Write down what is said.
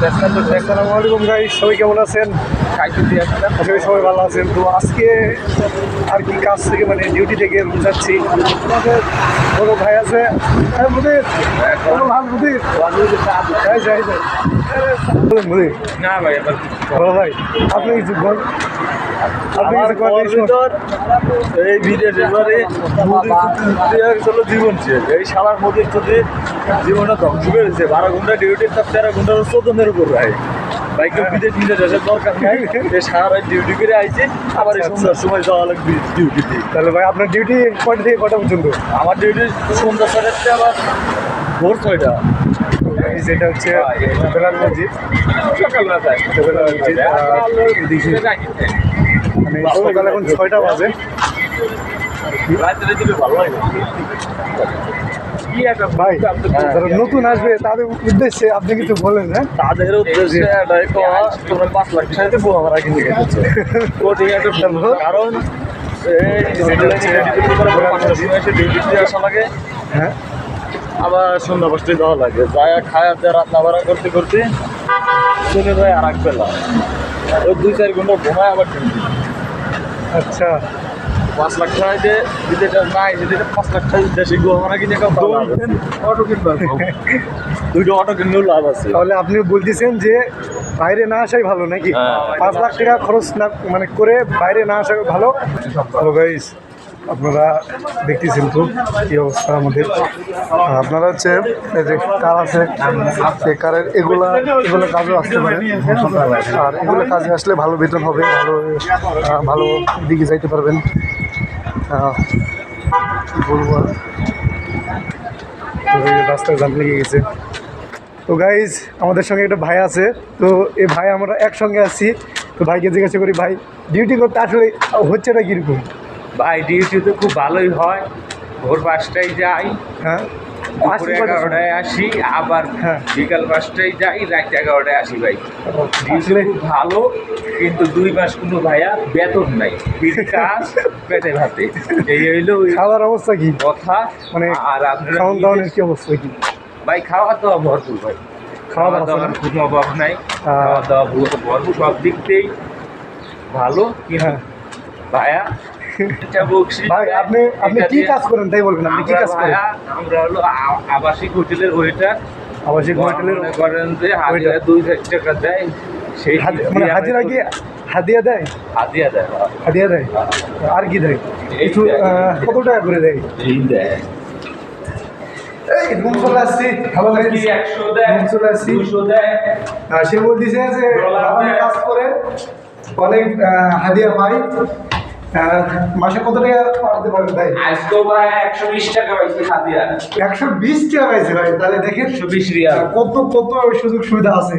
আসসালামু আলাইকুম ভাই সবাই কেমন আছেন? আসলাম। সবাই ভালো আছেন। তো আজকে আর কি কাজ থেকে মানে ডিউটি থেকে যাচ্ছি। আমাদের বড় ভাই আছে। হ্যাঁ মুদির। বড় ভাই মুদির। যাই যাই যাই। মুদির। না ভাই বড় ভাই আপনি কিছু বল। এই জীবন শেষ এই যদি জীবনটা ধ্বংস করেছে বারো ঘণ্টা ডিউটি তার তেরো ঘণ্টা চোদ্দের উপর ভাই। বাইকে বিদেশ বিদেশ আসার দরকার নাই। সারা রাত ডিউটি করে আইছে আবার এই আচ্ছা, সন্ধ্যার সময় যাওয়া লাগবে ডিউটিতে তাহলে ভাই আপনার ডিউটি কয়টা থেকে কটা পর্যন্ত? আমার ডিউটি সন্ধ্যা সাড়ে আবার ভোর ছয়টা। যেটা হচ্ছে বেলাল মসজিদ। বেলাল মসজিদ মানে সকাল এখন ছয়টা বাজে। রাত্রে ভালো ভাই। যারা নতুন আসবে তাদের উদ্দেশ্যে আপনি কিছু বলেন হ্যাঁ? তাদের উদ্দেশ্যে এটাই তোমরা পাঁচ লাখ টাকাতে বোমা মারা কিনে গেছো। কোটি একটা কারণ হ্যাঁ? আবার সন্ধ্যা পাঁচটায় যাওয়া লাগে। যায় খায় দিয়ে রান্না বাড়া করতে করতে চলে যায় আর এক বেলা। ওই দুই চার ঘণ্টা ঘুমায় আবার আচ্ছা। পাঁচ লাখ টাকা যে দিতে নাই যদি পাঁচ লাখ টাকা দেশে মারা কিনে অটো কিনবা। দুটো অটো কিনলেও লাভ আছে। তাহলে আপনি বলতেছেন যে বাইরে না আসাই ভালো নাকি? হ্যাঁ। পাঁচ লাখ টাকা খরচ না মানে করে বাইরে না আসা ভালো? ভালো। গাইস আপনারা দেখতেছেন তো কি অবস্থা আমাদের। আপনারা হচ্ছে এই যে কার আছে সেই কারের এগুলা, এগুলো কাজে আসতে পারে। আর এগুলো কাজে আসলে ভালো বেতন হবে, ভালো ভালো দিকে যাইতে পারবেন। বলব রাস্তায় জাম লেগে গেছে। তো গাইজ আমাদের সঙ্গে একটা ভাই আছে। তো এই ভাই আমরা একসঙ্গে আছি। তো ভাইকে জিজ্ঞাসা করি, ভাই ডিউটি করতে আসলে হচ্ছে না কীরকম? ভাই ডিউটি তো খুব ভালোই হয়। ভোর পাঁচটায় যাই। হ্যাঁ। দুপুরে? এগারোটায় আসি আবার হ্যাঁ। বিকাল পাঁচটায় যাই রাত এগারোটায় আসি ভাই। ডিউটি খুব ভালো কিন্তু দুই মাস কোনো ভাইয়া বেতন নাই। কাজ পেটে ভাতে। এই হইল খাওয়ার অবস্থা কি? কথা। মানে আর আপনারা খাওয়ান কি- দাওয়ানের কি অবস্থা কি? ভাই খাওয়া দাওয়া ভরপুর ভাই। খাওয়া দাওয়ার কোনো অভাব নাই। খাওয়া দাওয়া ভর- ভরপুর সব দিক দিয়েই ভালো। কিন্তু হ্যাঁ। ভাইয়া ভাই আপনি আপনি কি কাজ করেন? তাই বলবেন আপনি কি কাজ করেন? আমরা হলো আবাসিক হোটেলের ওয়েটার আবাসিক হোটেলের করেন যে হাজিরা দুই টাকা দেয় সেই মানে হাজিরা কি হাদিয়া দেয়? হাজিরা দেয় হাদিয়া দেয়? আর কি দেয়? কিছু কত টাকা করে দেয়? দেয়। সে বলতেছে যে। কাজ করে অনেক হাদিয়া পাই। মাসে কত টাকা পাঠাতে পারবেন ভাই? আজকে ভাই একশো বিশ টাকা পাইছি হাজিরা একশো বিশ টাকা পাইছে ভাই তাহলে দেখেন একশো বিশ রিয়াল। কত কত সুযোগ সুবিধা আছে।